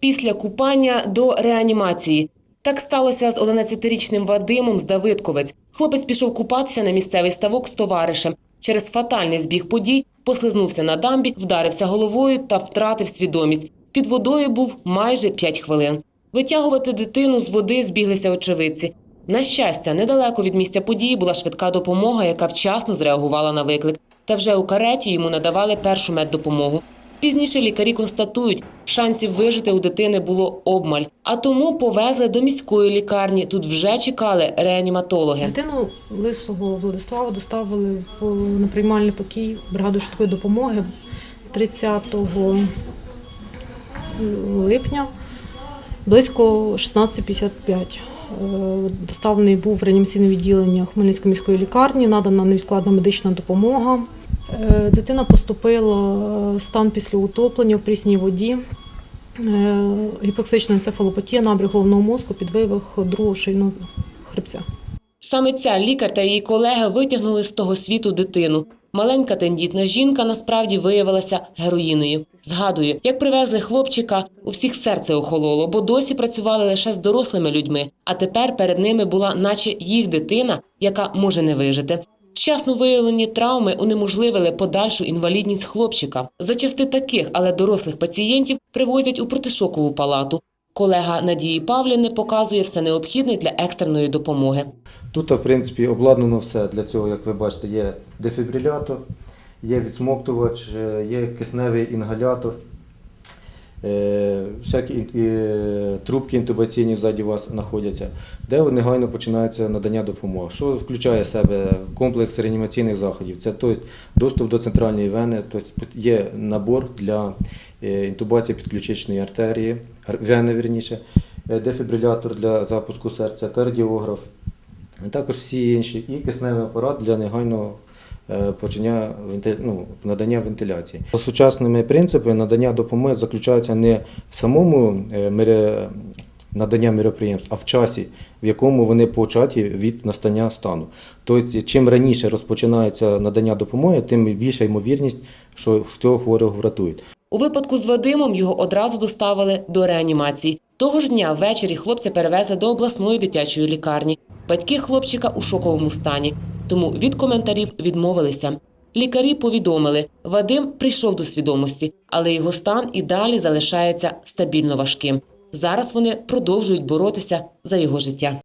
після купання до реанімації. Так сталося з 11-річним Вадимом з Давидковець. Хлопець пішов купатися на місцевий ставок з товаришем. Через фатальний збіг подій послизнувся на дамбі, вдарився головою та втратив свідомість. Під водою був майже 5 хвилин. Витягувати дитину з води збіглися очевидці. На щастя, недалеко від місця події була швидка допомога, яка вчасно зреагувала на виклик. Та вже у кареті йому надавали першу меддопомогу. Пізніше лікарі констатують, шансів вижити у дитини було обмаль, а тому повезли до міської лікарні. Тут вже чекали реаніматологи. Дитину лисого Владислава доставили на приймальний покій бригаду швидкої допомоги 30 липня близько 16.55. Е, Доставлений був в реанімаційне відділення Хмельницької міської лікарні, надана невідкладна медична допомога. Е, Дитина поступила е, стан після утоплення в прісній воді, е, гіпоксична енцефалопатія, набряг головного мозку, підвивих другого шийного хребця. Саме ця лікар та її колеги витягнули з того світу дитину. Маленька тендітна жінка насправді виявилася героїною. Згадую, як привезли хлопчика, у всіх серце охололо, бо досі працювали лише з дорослими людьми. А тепер перед ними була, наче їх дитина, яка може не вижити. Вчасно виявлені травми унеможливили подальшу інвалідність хлопчика. Зачасти таких, але дорослих пацієнтів привозять у протишокову палату. Колега Надії Павліни показує все необхідне для екстреної допомоги. Тут, в принципі, обладнано все для цього, як ви бачите, є дефібрилятор, є відсмоктувач, е, є кисневий інгалятор, всякі е, трубки інтубаційні ззаді вас знаходяться, де негайно починається надання допомоги. Що включає в себе комплекс реанімаційних заходів? Це тобто, доступ до центральної вени, тобто є набор для е, інтубації підключичної артерії, ар- вени вірніше, е, дефібрилятор для запуску серця, кардіограф. Також всі інші і кисневий апарат для негайного е, почання венти- ну, надання вентиляції. Сучасними принципами надання допомоги заключається не в самому е, надання міроприємств, а в часі, в якому вони початі від настання стану. Тобто, чим раніше розпочинається надання допомоги, тим більша ймовірність, що цього хворого врятують. У випадку з Вадимом його одразу доставили до реанімації. Того ж дня ввечері хлопця перевезли до обласної дитячої лікарні. Батьки хлопчика у шоковому стані, тому від коментарів відмовилися. Лікарі повідомили, Вадим прийшов до свідомості, але його стан і далі залишається стабільно важким. Зараз вони продовжують боротися за його життя.